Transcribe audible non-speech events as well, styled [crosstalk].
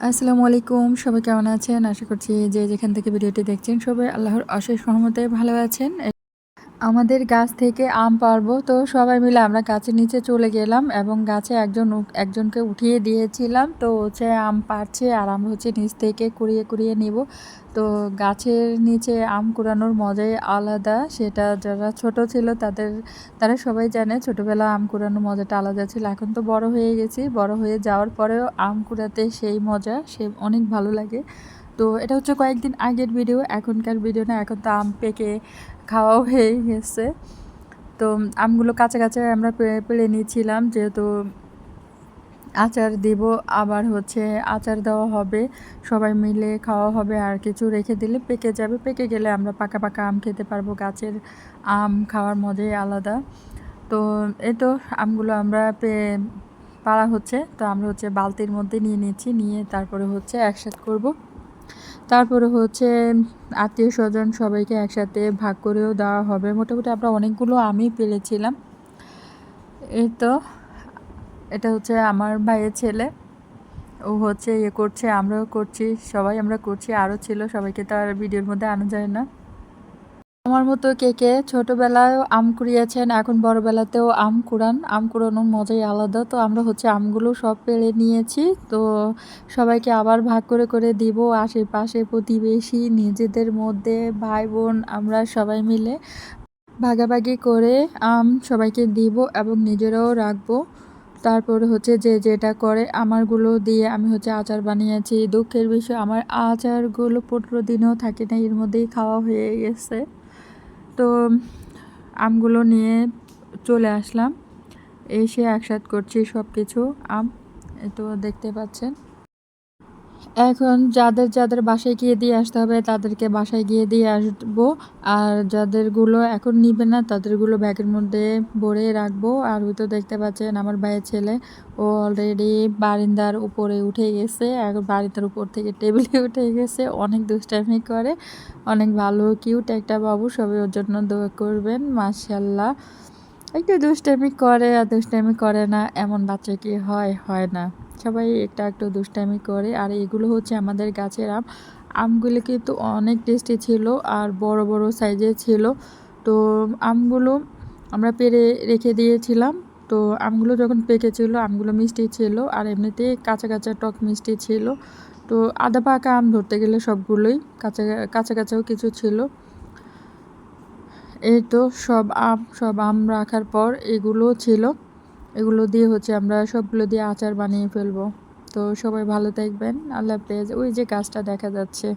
আসসালামু আলাইকুম, সবাই কেমন আছেন? আশা করছি যে যেখান থেকে ভিডিওটি দেখছেন সবাই আল্লাহর অশেষ সহমতে ভালো আছেন। আমাদের গাছ থেকে আম পারব তো সবাই মিলে আমরা গাছের নিচে চলে গেলাম এবং গাছে একজন একজনকে উঠিয়ে দিয়েছিলাম। তো হচ্ছে আম পারছে আর আমরা হচ্ছে নিচ থেকে কুড়িয়ে কুড়িয়ে নিব। তো গাছের নিচে আম কুড়ানোর মজাই আলাদা। সেটা যারা ছোট ছিল তাদের, তারা সবাই জানে ছোটোবেলা আম কুড়ানোর মজাটা আলাদা ছিল। এখন তো বড় হয়ে গেছি। বড় হয়ে যাওয়ার পরেও আম কুড়াতে সেই মজা, সে অনেক ভালো লাগে। তো এটা হচ্ছে কয়েকদিন আগের ভিডিও, এখনকার ভিডিও না, এখন তো আম পেকে খাওয়াও হয়ে গেছে। তো আমগুলো কাঁচা কাঁচা আমরা পেড়ে নিয়েছিলাম, যেহেতু আচার দিব, আবার হচ্ছে আচার দেওয়া হবে, সবাই মিলে খাওয়া হবে, আর কিছু রেখে দিলে পেকে যাবে। পেকে গেলে আমরা পাকা পাকা আম খেতে পারব, গাছের আম খাওয়ার মজাই আলাদা। তো এই তো আমগুলো আমরা পে, পাড়া হচ্ছে, তো আমরা হচ্ছে বালতির মধ্যে নিয়ে নিচ্ছি, নিয়ে তারপরে হচ্ছে একসাথে করব। তারপরে হচ্ছে আত্মীয় স্বজন সবাইকে একসাথে ভাগ করেও দেওয়া হবে। মোটামুটি আমরা অনেকগুলো আমি পেলেছিলাম। এই তো, এটা হচ্ছে আমার ভাইয়ের ছেলে। ও হচ্ছে ইয়ে করছে, আমরাও করছি, সবাই আমরা করছি, আরও ছিল, সবাইকে তো আর ভিডিওর মধ্যে আনা যায় না। আমার মতো কে কে ছোটোবেলায়ও আম কুড়িয়েছেন, এখন বড়বেলাতেও আম কুড়ান। আম কুড়ানোর মজাই আলাদা। তো আমরা হচ্ছে আমগুলো সব পেড়ে নিয়েছি। তো সবাইকে আবার ভাগ করে করে দিব আশেপাশে প্রতিবেশী, নিজেদের মধ্যে ভাই বোন আমরা সবাই মিলে। ভাগাভাগি করে আম সবাইকে দিব এবং নিজেরাও রাখব। তারপরে হচ্ছে যে যেটা করে আমারগুলো দিয়ে আমি হচ্ছে আচার বানিয়েছি। দুঃখের বিষয়, আমার আচারগুলো পনেরো দিনও থাকে না এর মধ্যেই খাওয়া হয়ে গেছে। তো আমগুলো নিয়ে চলে আসলাম। এসে একসাথ করছি সব কিছু আম তো দেখতে পাচ্ছেন। এখন যাদের যাদের বাসায় গিয়ে দিয়ে আসতে হবে, তাদেরকে বাসায় গিয়ে দিয়ে আসব। আর যাদেরগুলো এখন নিবে না, তাদেরগুলো ব্যাগের মধ্যে ভরে রাখব। আর ওই তো দেখতে পাচ্ছেন আমার ভাইয়ের ছেলে, ও অলরেডি বারিন্দার উপরে উঠে গেছে। এখন বারিন্দার উপর থেকে টেবিলে [laughs] উঠে গেছে। অনেক দুষ্টামি করে, অনেক ভালো কিউট একটা বাবু। সবাই ওর জন্য দোয়া করবেন মাশাল্লাহ একটু দুষ্টামি করে আর দুষ্টামি করে না, এমন বাচ্চা কি হয় হয় না। সবাই একটা একটু দুষ্টামি করে। আর এগুলো হচ্ছে আমাদের গাছের আম। আমগুলো কিন্তু অনেক টেস্টি ছিল আর বড় বড় সাইজে ছিল। তো আমগুলো আমরা পেরে রেখে দিয়েছিলাম। তো আমগুলো যখন পেকেছিল, আমগুলো মিষ্টি ছিল আর এমনিতে কাঁচা কাঁচা টক মিষ্টি ছিল। তো আদা পাকা আম ধরতে গেলে সবগুলোই কাঁচা কাঁচা, কাঁচাও কিছু ছিল। এই তো সব আম সব আম রাখার পর এগুলো ছিল। এগুলো দিয়ে হচ্ছে আমরা সবগুলো দিয়ে আচার বানিয়ে ফেলব। তো সবাই ভালো থাকবেন। আল্লাহ হাফেজ। ওই যে গাছটা দেখা যাচ্ছে।